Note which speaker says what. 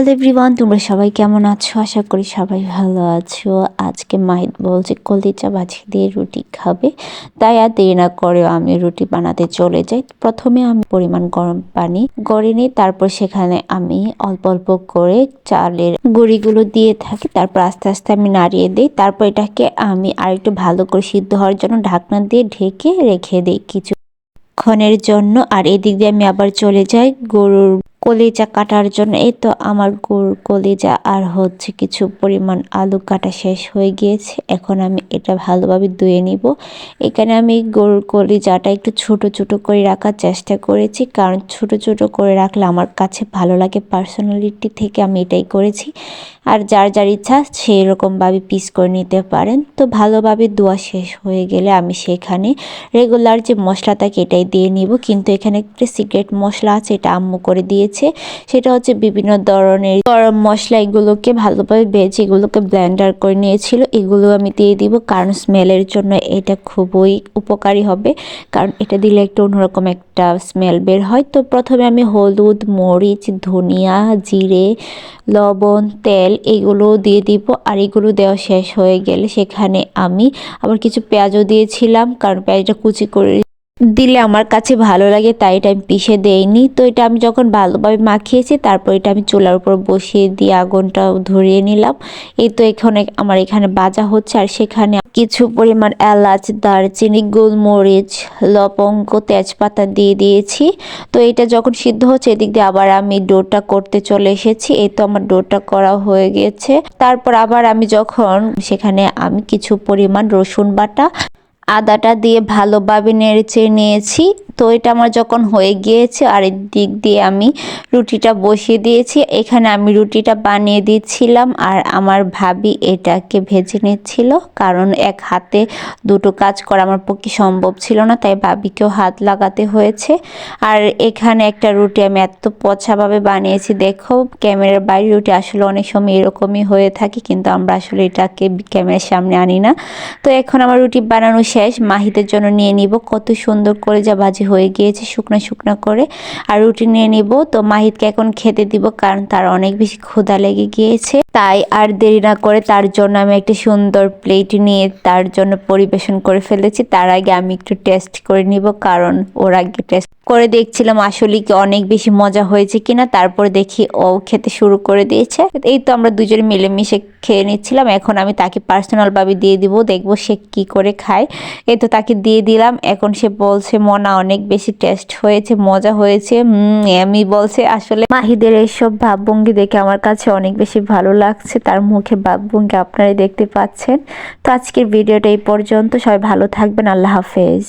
Speaker 1: Hello everyone, তোমরা সবাই কেমন আছো? আশা করি সবাই ভালো আছো। আজকে মাহিত বলছে কলিচা বাছি দিয়ে রুটি খাবে। তাই আর দেরি না করে আমি রুটি বানাতে চলে যাই। প্রথমে আমি পরিমাণ গরম পানি গড়ে নিই, তারপর সেখানে আমি অল্প অল্প করে চালের গুঁড়িগুলো দিয়ে থাকি। তারপর আস্তে আস্তে আমি নাড়িয়ে দিই। তারপর এটাকে আমি আরেকটু ভালো করে সিদ্ধ হওয়ার জন্য ঢাকনা দিয়ে ঢেকে রেখে দিই কিছু ক্ষণের জন্য। আর এদিক দিয়ে আমি আবার চলে যাই গরুর কলিজা কাটার জন্য। এই তো আমার গুড় কলিজা, আর হচ্ছে কিছু পরিমাণ আলু কাটা শেষ হয়ে গিয়েছে। এখন আমি এটা ভালোভাবে ধুয়ে নিব। এখানে আমি গুড় কলিজাটা একটু ছোট ছোট করে রাখার চেষ্টা করেছি, কারণ ছোট ছোট করে রাখলে আমার কাছে ভালো লাগে। পার্সোনালিটি থেকে আমি এটাই করেছি। আর যার যার ইচ্ছা সেই রকমভাবে পিস করে নিতে পারেন। তো ভালোভাবে ধোয়া শেষ হয়ে গেলে আমি সেখানে রেগুলার যে মশলাটাকে এটাই দিয়ে নিব। কিন্তু এখানে একটা সিক্রেট মশলা আছে, এটা আম্মু করে দিয়েছে। সেটা হচ্ছে বিভিন্ন ধরনের গরম মশলা, এগুলোকে ভালোভাবে ভেজে এগুলোকে ব্লেন্ডার করে নিয়েছিল। এগুলো আমি দিয়ে দিব কারণ স্মেলের জন্য এটা খুবই উপকারী হবে। কারণ এটা দিলে একটু অন্যরকম একটা স্মেল বের হয়। তো প্রথমে আমি হলুদ, মরিচ, ধনিয়া, জিরে, লবণ, তেল এগুলো দিয়ে দিব আর এগুলো দেওয়া শেষ হয়ে গেলে সেখানে আমি আবার কিছু পেঁয়াজও দিয়েছিলাম, কারণ পেঁয়াজটা কুচি করে দিলে আমার কাছে ভালো লাগে, তাই এটা আমি পিষে দেইনি। তো এটা আমি যখন ভালোভাবে মাখিয়েছি, তারপর এটা আমি চুলার উপর বসিয়ে দিয়ে আগুনটা ধরিয়ে নিলাম। এই তো এখানে আমার এখানে বাজা হচ্ছে, আর সেখানে কিছু পরিমাণ এলাচ, দারচিনি, গোলমরিচ, লবঙ্গ, তেজপাতা দিয়ে দিয়েছি। তো এটা যখন সিদ্ধ হচ্ছে, এদিক দিয়ে আবার আমি ডোটা করতে চলে এসেছি। এই তো আমার ডোটা করা হয়ে গেছে। তারপর আবার আমি যখন সেখানে আমি কিছু পরিমাণ রসুন বাটা আদাটা দিয়ে ভালোভাবে নেড়েচেড়ে নিয়েছি। তো এটা আমার যখন হয়ে গিয়েছে, আর দিক দিয়ে আমি রুটিটা বসিয়ে দিয়েছি। এখানে আমি রুটিটা বানিয়ে দিচ্ছিলাম, আর আমার ভাবি এটাকে ভেজে নিচ্ছিল, কারণ এক হাতে দুটো কাজ করা আমার পক্ষে সম্ভব ছিল না, তাই ভাবিকেও হাত লাগাতে হয়েছে। আর এখানে একটা রুটি আমি এত পছাভাবে বানিয়েছি, দেখো, ক্যামেরার বাইরে রুটি আসলে অনেক সময় এরকমই হয়ে থাকে, কিন্তু আমরা আসলে এটাকে ক্যামেরার সামনে আনি না। তো এখন আমার রুটি বানানো শেষ, মাহিদের জন্য নিয়ে নিব, কত সুন্দর করে যা ভাজি হয়ে গিয়েছে শুকনো শুকনো করে। আর রুটি নিয়ে নিব। তো মাহিতকে এখন খেতে দিব কারণ তার অনেক বেশি ক্ষুধা লেগে গিয়েছে। তাই আর দেরি না করে তার জন্য আমি একটি সুন্দর প্লেট নিয়ে তার জন্য পরিবেশন করে ফেলেছি। তার আগে আমি একটু টেস্ট করে নিব কারণ ওর আগে টেস্ট করে দেখছিলাম আসলে কি অনেক বেশি মজা হয়েছে কিনা। তারপর দেখি ও খেতে শুরু করে দিয়েছে। এই তো আমরা দুজনে মিলেমিশে খেয়ে নিচ্ছিলাম। এখন আমি তাকে পার্সোনালভাবে দিয়ে দিব। দেখব সে কি করে খায়। এই তো তাকে দিয়ে দিলাম। এখন সে বলছে, মনা অনেক বেশি টেস্ট হয়েছে, মজা হয়েছে। আমি বলছে, আসলে মাহিদের এইসব ভাবভঙ্গি দেখে আমার কাছে অনেক বেশি ভালো লাগছে। তার মুখে ভাবভঙ্গি আপনারাই দেখতে পাচ্ছেন। তো আজকের ভিডিওটা এই পর্যন্ত। সবাই ভালো থাকবেন। আল্লাহ হাফেজ।